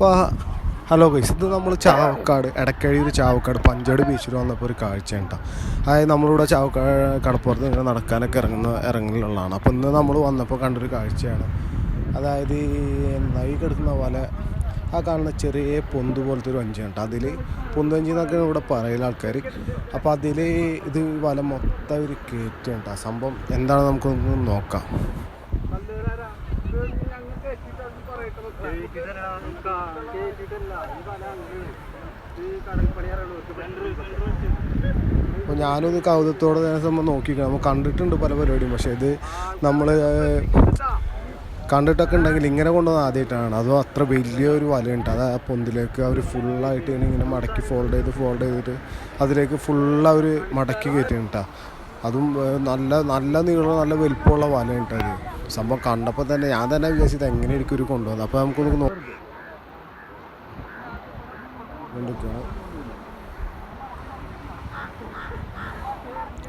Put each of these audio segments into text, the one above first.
അപ്പോൾ hello guys ഇത് നമ്മൾ ചാവക്കാട് എടക്കഴിയൂർ ചാവക്കാട് പഞ്ചാട് ബീച്ചിൽ വന്നപ്പോൾ ഒരു കാഴ്ച ഉണ്ടാവും അതായത് നമ്മളിവിടെ ചാവക്കാട് കടപ്പുറത്ത് ഇങ്ങനെ നടക്കാനൊക്കെ ഇറങ്ങുന്ന ഇറങ്ങലുള്ളതാണ്. അപ്പോൾ ഇന്ന് നമ്മൾ വന്നപ്പോൾ കണ്ടൊരു കാഴ്ചയാണ്. അതായത് ഈ ഈ കിടക്കുന്ന വല? ആ കാണുന്ന ചെറിയ പൊന്ത് പോലത്തെ ഒരു വഞ്ചി ഉണ്ട് അതിൽ പൊന്ത് വഞ്ചി എന്നൊക്കെ ഇവിടെ പറയുന്ന ആൾക്കാർ അപ്പോൾ അതിൽ ഇത് വല മൊത്തം ഒരു കയറ്റുണ്ട് ആ സംഭവം എന്താണ് നമുക്കൊന്ന് നോക്കാം. അപ്പോൾ ഞാനൊന്ന് കൗതുകത്തോടെ തന്നെ സംഭവം നോക്കിക്കണം നമ്മൾ കണ്ടിട്ടുണ്ട് പല പരിപാടിയും. പക്ഷേ ഇത് നമ്മൾ കണ്ടിട്ടൊക്കെ ഉണ്ടെങ്കിൽ ഇങ്ങനെ കൊണ്ടുവന്ന ആദ്യമായിട്ടാണ്. അതും അത്ര വലിയൊരു വലയുണ്ട്. അത് ആ പൊന്തിലേക്ക് അവർ ഫുള്ളായിട്ട് ഇങ്ങനെ മടക്കി ഫോൾഡ് ചെയ്ത് ഫോൾഡ് ചെയ്തിട്ട് അതിലേക്ക് ഫുള്ള് അവർ മടക്കി കയറ്റിയിട്ടാണ് അതും നല്ല നല്ല നീളം നല്ല വലിപ്പമുള്ള വലയുണ്ട് അത് സംഭവം കണ്ടപ്പോൾ തന്നെ ഞാൻ തന്നെ വിചാരിച്ചത് എനിക്ക് ഒരു കൊണ്ടുവന്നത്. അപ്പോൾ നമുക്കൊന്ന് നോക്കാം.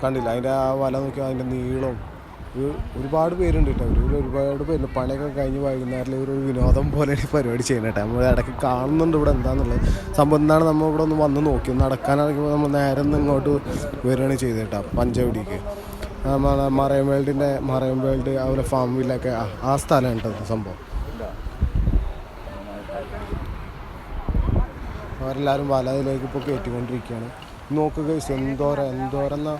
കണ്ടില്ല. അതിന്റെ ആ വല നോക്കിയാൽ അതിന്റെ ഒരു ഒരുപാട് പേരുണ്ട് കേട്ടോ. ഇവർ ഒരുപാട് പേര് പണിയൊക്കെ കഴിഞ്ഞ് വൈകുന്നേരത്തിൽ ഇവർ ഒരു വിനോദം പോലെ പരിപാടി ചെയ്യണം കേട്ടോ. നമ്മൾ ഇടയ്ക്ക് കാണുന്നുണ്ട് ഇവിടെ എന്താണെന്നുള്ളത് സംഭവം എന്താണ് നമ്മൾ ഇവിടെ ഒന്ന് വന്ന് നോക്കി. നടക്കാനിറങ്ങുമ്പോൾ നമ്മൾ നേരെ ഒന്ന് ഇങ്ങോട്ട് വരികയാണ് ചെയ്തേട്ടാ പഞ്ചവടിക്ക്. നമ്മളെ മറൈൻ വേൾഡിന്റെ മറൈൻ വേൾഡ് അവരുടെ ഫാം വില്ലൊക്കെ ആ- സ്ഥലം സ്ഥലമാണ് കേട്ടോ സംഭവം? അവരെല്ലാവരും വല അതിലേക്ക് ഇപ്പോൾ കയറ്റിക്കൊണ്ടിരിക്കുകയാണ് നോക്കുക എന്തോര എന്തോരെന്ന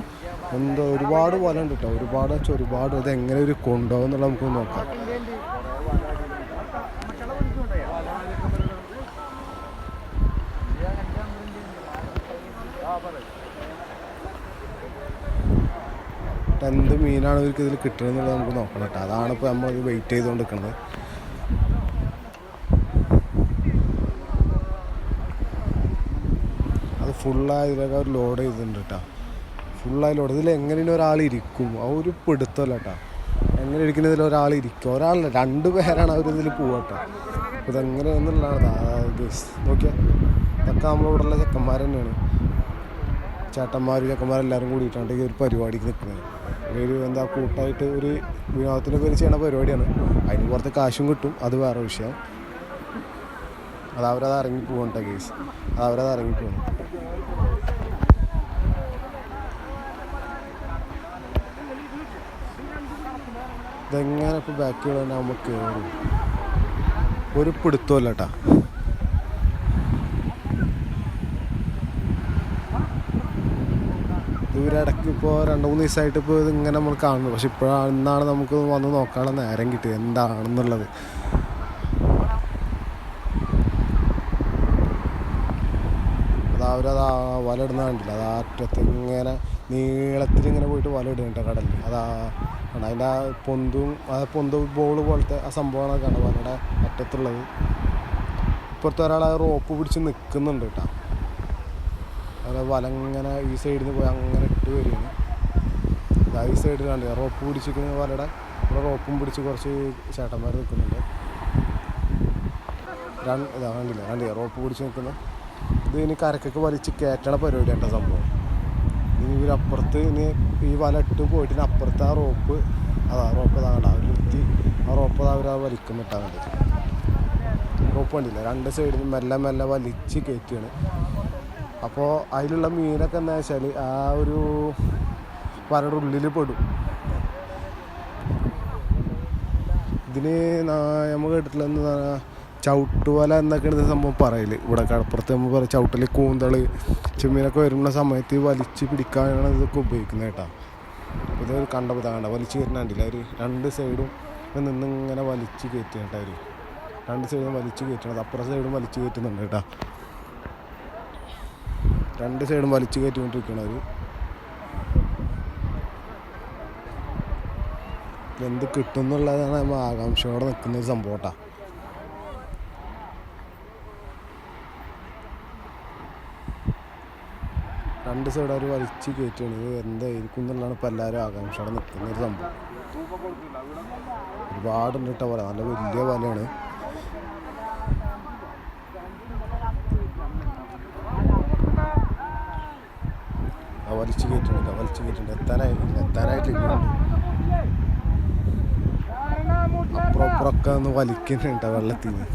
എന്തോ ഒരുപാട് വല ഉണ്ട് കേട്ടോ. ഒരുപാട് വെച്ചാൽ ഒരുപാട് ഇത് എങ്ങനെ ഒരു കൊണ്ടോ എന്നുള്ളത് നമുക്ക് നോക്കാം. എന്ത് മീനാണ് ഇവർക്ക് ഇതിൽ കിട്ടുന്നത് നമുക്ക് നോക്കണം കേട്ടോ. അതാണ് ഇപ്പോൾ നമ്മൾ വെയിറ്റ് ചെയ്തുകൊണ്ട് നിൽക്കുന്നത് അത് ഫുള്ളായി ഇതിലൊക്കെ അവർ ലോഡ് ചെയ്തിട്ടുണ്ട് കേട്ടോ. ഫുള്ളായി ലോഡ് ഇതിൽ എങ്ങനെയാണ് ഒരാൾ ഇരിക്കും. ആ ഒരു പിടുത്തമല്ല കേട്ടോ. എങ്ങനെ ഇരിക്കുന്നതിൽ ഒരാൾ ഇരിക്കും. ഒരാളല്ല രണ്ട് പേരാണ് അവർ ഇതിൽ അപ്പോൾ ഇതെങ്ങനെയാണെന്നുള്ളതാണ് നോക്കിയാൽ ഇതൊക്കെ നമ്മളിവിടെയുള്ള ചെക്കന്മാർ തന്നെയാണ്. ചേട്ടന്മാർ ചെക്കന്മാരെല്ലാവരും കൂടിയിട്ടാണ് ഈ ഒരു പരിപാടിക്ക് നിൽക്കുന്നത്. ഒരു എന്താ കൂട്ടായിട്ട് ഒരു വിനോദത്തിന്റെ പേര് ചെയ്യണ പരിപാടിയാണ്. അതിന് പുറത്ത് കാശും കിട്ടും അത് വേറെ വിഷയം. അത് അവരത് ഇറങ്ങി പോകണ്ട കേസ് അത് അവരത് ഇറങ്ങി പോകണം. ഇതെങ്ങനെ ഇപ്പോൾ ബാക്കിയുള്ള നമുക്ക് കയറും ഒരു പിടുത്തമല്ല കേട്ടാ ഇവരിടയ്ക്ക് ഇപ്പോൾ രണ്ട് മൂന്ന് ദിവസമായിട്ട് ഇപ്പോൾ ഇതിങ്ങനെ നമ്മൾ കാണുന്നു. പക്ഷെ ഇപ്പോഴാണ് ഇന്നാണ് നമുക്ക് വന്ന് നോക്കാനുള്ള നേരം കിട്ടിയത്. എന്താണെന്നുള്ളത്. അവരത് ആ വല ഇടുന്ന കണ്ടില്ല? അത് അറ്റത്ത് ഇങ്ങനെ നീളത്തിൽ ഇങ്ങനെ പോയിട്ട് വല ഇടുന്നുണ്ട് കടലിൽ അതാ അതിന്റെ ആ പൊന്തും ആ പൊന്ത് ബോൾ പോലത്തെ ആ സംഭവമാണ് കാണുക വലയുടെ അറ്റത്തുള്ളത്. ഇപ്പുറത്തെ ഒരാൾ ആ റോപ്പ് പിടിച്ച് നിൽക്കുന്നുണ്ട് കേട്ടോ. അത് വല ഇങ്ങനെ ഈ സൈഡിൽ നിന്ന് പോയി അങ്ങനെ ഇട്ട് വരികയാണ്. ഇതാ ഈ കണ്ടില്ല റോപ്പ് പിടിച്ചിരിക്കുന്ന വലയുടെ ഇവിടെ റോപ്പും പിടിച്ച് കുറച്ച് ചേട്ടന്മാർ നിൽക്കുന്നുണ്ട്. രണ്ട് ഇതാ കണ്ടില്ല കണ്ടില്ല? റോപ്പ് പിടിച്ച് നിൽക്കുന്ന. ഇത് ഇനി കരക്കൊക്കെ വലിച്ച് കയറ്റണ പരിപാടിയാണ് സംഭവം. ഇനി ഇവരപ്പുറത്ത് ഇനി ഈ വല ഇട്ട് പോയിട്ട് അപ്പുറത്ത് ആ റോപ്പ് അതാ റോപ്പ് ഇതാ കണ്ട? നിർത്തി ആ റോപ്പ് അവർ ഇട്ടാൽ മതി റോപ്പ് കണ്ടില്ല? രണ്ട് സൈഡിൽ മെല്ലെ മെല്ലെ വലിച്ച് കയറ്റുകയാണ്. അപ്പോൾ അതിലുള്ള മീനൊക്കെ എന്താ വെച്ചാൽ ആ ഒരു വരയുടെ ഉള്ളിൽ പെടും. ഇതിന് നമ്മൾ കേട്ടിട്ടില്ല എന്താ ചവിട്ടുവല എന്നൊക്കെയാണ് ഇത് സംഭവം പറയൽ. ഇവിടെ കടപ്പുറത്ത് നമ്മൾ പറയും ചവിട്ടൽ കൂന്തൾ ചെമ്മീനൊക്കെ വരുന്ന സമയത്ത് വലിച്ച് പിടിക്കാനാണ് ഇതൊക്കെ ഉപയോഗിക്കുന്നത് കേട്ടോ. ഇത് കണ്ടപ്പോൾ കണ്ട വലിച്ച് കയറ്റുന്നുണ്ടില്ല അവർ രണ്ട് സൈഡും നിന്ന് ഇങ്ങനെ വലിച്ച് കയറ്റുന്നുണ്ട് അവർ രണ്ട് സൈഡും വലിച്ച് കയറ്റണത് അപ്പുറ സൈഡും വലിച്ച് കയറ്റുന്നുണ്ട് കേട്ടോ. രണ്ട് സൈഡും വലിച്ചു കയറ്റിക്കൊണ്ടിരിക്കണം എന്ത് കിട്ടും എന്നുള്ളതാണ് നമ്മൾ ആകാംക്ഷയോടെ നിൽക്കുന്ന ഒരു സംഭവട്ടാ രണ്ട് സൈഡ് അവർ വലിച്ച് കയറ്റുകയാണ് എന്തായിരിക്കും എന്നുള്ളതാണ് ഇപ്പോൾ എല്ലാവരും ആകാംക്ഷയോടെ നിൽക്കുന്ന ഒരു സംഭവം. ഒരുപാടുണ്ട് കേട്ടോ പോലെ. നല്ല വലിയ വലയാണ്. വലിച്ചു കയറ്റുന്നുണ്ട് വലിച്ചു കയറ്റുന്നുണ്ട് എത്താനായി എത്താനായിട്ടില്ല അപ്പുറപ്പുറൊക്കെ ഒന്ന് വലിക്കുന്നുണ്ട് വെള്ളത്തിൽ നിന്ന്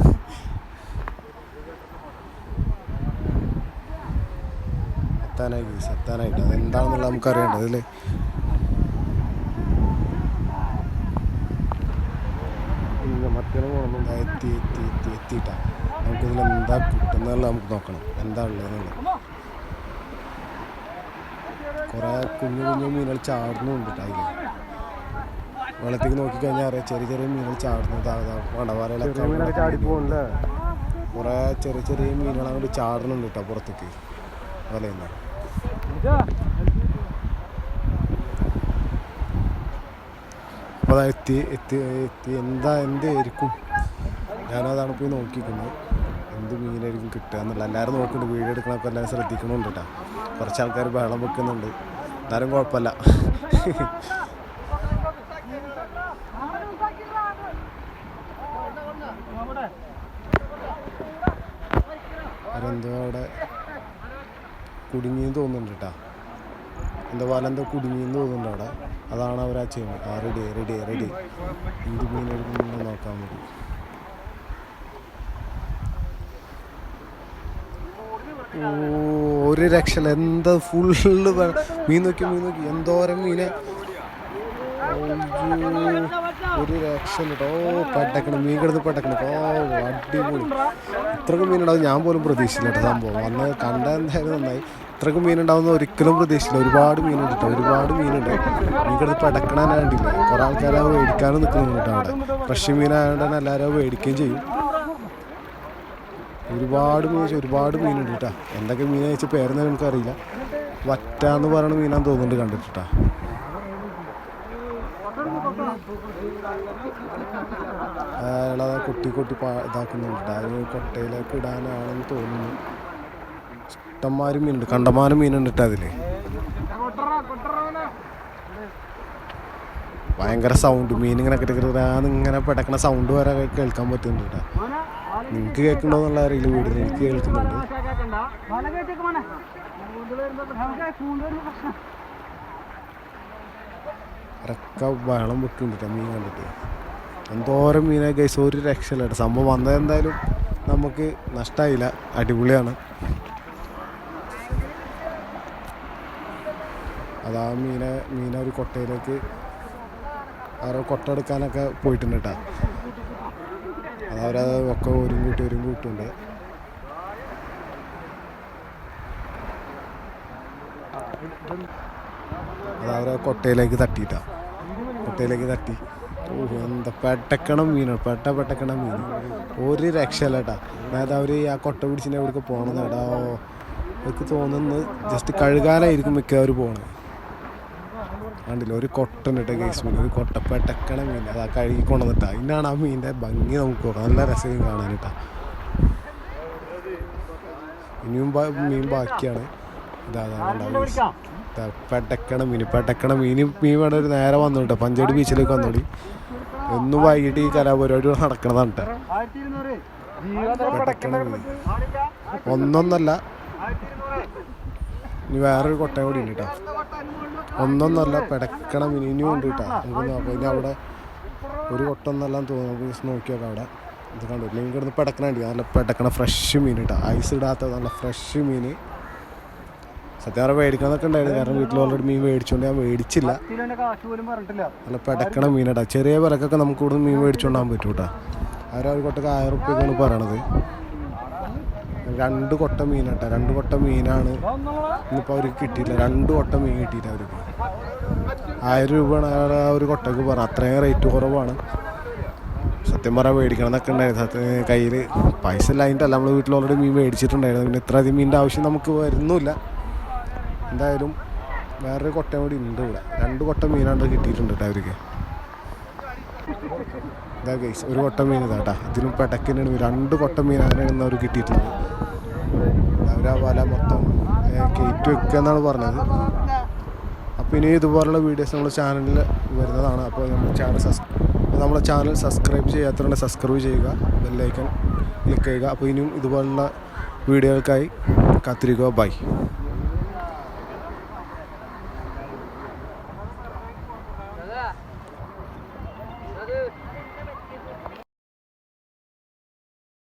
എത്താനായിട്ട് ഗീസ് എത്താനായിട്ട്. അതെന്താണെന്നുള്ളത് നമുക്കറിയേണ്ടത് അല്ലേ? മറ്റേ പോകണം എത്തി എത്തി എത്തി എത്തിയിട്ടാണ് നമുക്കിതിൽ എന്താ കിട്ടുന്നതെല്ലാം നമുക്ക് നോക്കണം. എന്താ ഉള്ളതെന്നുള്ളത്. കുറേ കുഞ്ഞു കുഞ്ഞു മീനുകൾ ചാടുന്നുണ്ട് അതിൽ വെള്ളത്തേക്ക് നോക്കിക്കഴിഞ്ഞാൽ അറിയാം ചെറിയ ചെറിയ മീനുകൾ ചാടുന്നത് വടവാലകളൊക്കെ കുറേ ചെറിയ ചെറിയ മീനുകൾ അങ്ങോട്ട് ചാടുന്നുണ്ട് കേട്ടോ പുറത്തേക്ക്. വലയുന്ന. അപ്പോൾ അതാ എത്തി എത്തി എത്തി. എന്താ എന്തായിരിക്കും? ഞാനതാണ് പോയി നോക്കിക്കുന്നത് എന്ത് മീനായിരിക്കും കിട്ടുക എന്നുള്ള എല്ലാവരും നോക്കുന്നുണ്ട്. വീഡിയോ എടുക്കണമൊക്കെ എല്ലാവരും ശ്രദ്ധിക്കണമുണ്ട് കേട്ടോ. കുറച്ച് ആൾക്കാർ ബഹളം വെക്കുന്നുണ്ട്. എന്നാലും കുഴപ്പമില്ല. അവരെന്തോ അവിടെ കുടുങ്ങിയെന്ന് തോന്നുന്നുണ്ട് കേട്ടോ. എന്താ എന്തോ കുടുങ്ങിയെന്ന് തോന്നുന്നുണ്ട് അവിടെ. അതാണ് അവർ ആ ചെയ്യുന്നത്. ആ റെഡി റെഡി റെഡി എന്ത് മീനെടുക്കുന്നു നോക്കാൻ മതി ഓ ഒരു രക്ഷയില്ല. എന്താ ഫുള്ള് മീൻ നോക്കി മീൻ നോക്കി. എന്തോരം മീനെ. ഒരു രക്ഷയില്ല കേട്ടോ പെട്ടക്കണം മീൻ കിടന്ന് പെട്ടക്കണം ഓ അടിപൊളി. ഇത്രക്കും മീനുണ്ടാവും ഞാൻ പോലും പ്രതീക്ഷിച്ചില്ല കേട്ടോ സംഭവം. അന്ന് കണ്ട എന്തായാലും നന്നായി. ഇത്രക്കും മീനുണ്ടാവുന്ന ഒരിക്കലും പ്രതീക്ഷിച്ചില്ല. ഒരുപാട് മീനുണ്ട് കേട്ടോ. ഒരുപാട് മീനുണ്ട്. മീൻ കിടന്ന് പെടക്കണാനായിട്ടില്ല കുറേ ആൾക്കാർ മേടിക്കാനും നിൽക്കുന്നുണ്ട് അവിടെ. ഫ്രഷ് മീനായതുകൊണ്ട് തന്നെ എല്ലാവരും മേടിക്കുകയും ചെയ്യും. ഒരുപാട് മീൻ ഒരുപാട് മീനുണ്ട് കേട്ടോ. എന്തൊക്കെ മീൻ വെച്ച പേരെന്ന് നമുക്കറിയില്ല വറ്റ എന്ന് പറയുന്ന മീനാന്ന് തോന്നുന്നുണ്ട് കണ്ടിട്ടാ അയാളത് കൊട്ടി കൊട്ടി പാ ഇതാക്കുന്നുണ്ട് അത് കൊട്ടയിലേക്ക് ഇടാനാണെന്ന് തോന്നുന്നു. ഇഷ്ടംമാരും മീനുണ്ട്. കണ്ടമാനം മീനുണ്ട് അതിൽ. ഭയങ്കര സൗണ്ട് മീൻ ഇങ്ങനെ ഇങ്ങനെ പെടക്കണ സൗണ്ട് വരെ കേൾക്കാൻ പറ്റുന്നുണ്ട് കേട്ടോ. നിങ്ങൾക്ക് കേൾക്കണോ എന്നുള്ള അറിയില്ല വീട് എനിക്ക് കേൾക്കുന്നുണ്ട്. ഇറക്ക വെള്ളം വെക്കുന്നുണ്ട് മീൻ കണ്ടിട്ട്. എന്തോരം മീനായി ഗൈസ് ഒരു രക്ഷയില്ല സംഭവം വന്നത് എന്തായാലും നമുക്ക് നഷ്ടമായില്ല അടിപൊളിയാണ്. അതാ മീനെ മീനെ ഒരു കൊട്ടയിലേക്ക് ആരോ കൊട്ട എടുക്കാനൊക്കെ പോയിട്ടുണ്ട് കേട്ടോ. അതവരത് ഒക്കെ ഒരു കൂട്ടി ഒരു കൂട്ടുണ്ട് അതവരെ കൊട്ടയിലേക്ക് തട്ടിയിട്ടാ. കൊട്ടയിലേക്ക് തട്ടി. ഓഹ് എന്താ പെട്ടക്കണം മീനാണ് പെട്ട പെട്ടക്കണം മീൻ. ഒരു രക്ഷയില്ല കേട്ടാ അതായത് അവർ ആ കൊട്ട പിടിച്ചിട്ട് എവിടേക്ക് പോകണം കേട്ടാ എനിക്ക് തോന്നുന്നത് ജസ്റ്റ് കഴുകാനായിരിക്കും മിക്കവർ പോണത്. കണ്ടില്ല? ഒരു കൊട്ടനിട്ട കേട്ടോ കേസ് മീൻ ഒരു കൊട്ടപ്പെട്ടക്കണ മീൻ. അത് ആ കഴുകി കൊണ്ടുവന്നിട്ടാ. ഇന്നാണ് ആ മീനിന്റെ ഭംഗി നമുക്ക് നല്ല രസം കാണാൻ കേട്ടാ ഇനിയും മീൻ ബാക്കിയാണ്. ഇതാ പെട്ടക്കണ മീൻ. പെട്ടക്കണ മീൻ. മീൻ വേണ്ട ഒരു നേരെ വന്നു കേട്ടോ പഞ്ചേട് ബീച്ചിലേക്ക് വന്നോടി. എന്നും വൈകിട്ട് ഈ കലാപരിപാടി നടക്കണതാണ് കേട്ടോ പെട്ടക്കണ മീൻ. ഒന്നൊന്നല്ല. ഇനി വേറൊരു കൊട്ടയും കൂടി ഉണ്ട് കേട്ടോ. ഒന്നൊന്നല്ല പെടക്കണ മീൻ ഇനിയും ഉണ്ട് കേട്ടോ. നമുക്ക് നോക്കാം. ഇനി അവിടെ ഒരു കൊട്ടൊന്നല്ല തോന്നുന്നു. നമുക്ക് just നോക്കി നോക്കാം അവിടെ. ഇത് കണ്ടു? മീൻ കിടന്ന് പെടക്കണുണ്ട് നല്ല പെടക്കണ ഫ്രഷ് മീൻ കേട്ടോ. ഐസ് ഇടാത്ത നല്ല ഫ്രഷ് മീൻ. സത്യം പറഞ്ഞാൽ മേടിക്കണമെന്നൊക്കെ ഉണ്ടായിരുന്നു. കാരണം വീട്ടിൽ ഓൾറെഡി മീൻ മേടിച്ചുകൊണ്ട് ഞാൻ മേടിച്ചില്ല. നല്ല പെടക്കണ കേട്ടോ. ചെറിയ വിലക്കൊക്കെ നമുക്ക് ഇവിടുന്ന് മീൻ മേടിച്ചുകൊണ്ടാകാൻ പറ്റും കേട്ടോ അവരാ ഒരു കൊട്ടക്ക് ആയിരം റുപ്യൊക്കെയാണ് പറയണത്. രണ്ട് കൊട്ട മീനാട്ടോ. രണ്ട് കൊട്ട മീനാണ് ഇന്നിപ്പോൾ അവർക്ക് കിട്ടിയില്ല. രണ്ട് കൊട്ട മീൻ കിട്ടിയില്ല അവർക്ക്. ആയിരം രൂപയാണ് ആ ഒരു കൊട്ടക്ക് പറഞ്ഞത് അത്രയും റേറ്റ് കുറവാണ്. സത്യം പറയാൻ മേടിക്കണം എന്നൊക്കെ ഉണ്ടായിരുന്നു. സത്യം കയ്യിൽ പൈസ ഇല്ലാഞ്ഞിട്ടല്ല നമ്മൾ വീട്ടിൽ ഓൾറെഡി മീൻ മേടിച്ചിട്ടുണ്ടായിരുന്നു. പിന്നെ ഇത്ര അധികം മീനിന്റെ ആവശ്യം നമുക്ക് വരുന്നില്ല. എന്തായാലും വേറൊരു കൊട്ടയും കൂടി ഉണ്ട് ഇവിടെ. രണ്ട് കൊട്ട മീനാണ്ട് കിട്ടിയിട്ടുണ്ട് കേട്ടോ അവർക്ക്. ഇതാ ഒരു കൊട്ട മീൻ ഇതാട്ടാ ഇതിനും പെടക്കിനാണ് രണ്ട് കൊട്ട മീൻ അവർ കിട്ടിയിട്ടുള്ളത്. അവർ ആ വല മൊത്തം കയറ്റി വെക്കുക എന്നാണ് പറഞ്ഞത്. അപ്പോൾ ഇനി ഇതുപോലുള്ള വീഡിയോസ് നമ്മുടെ ചാനലിൽ വരുന്നതാണ്. അപ്പോൾ നമ്മുടെ ചാനൽ സസ് നമ്മുടെ ചാനൽ സബ്സ്ക്രൈബ് ചെയ്യാത്തവരുണ്ട് സബ്സ്ക്രൈബ് ചെയ്യുക ബെല്ലൈക്കൺ ക്ലിക്ക് ചെയ്യുക. അപ്പോൾ ഇനിയും ഇതുപോലുള്ള വീഡിയോകൾക്കായി കാത്തിരിക്കുക. ബൈ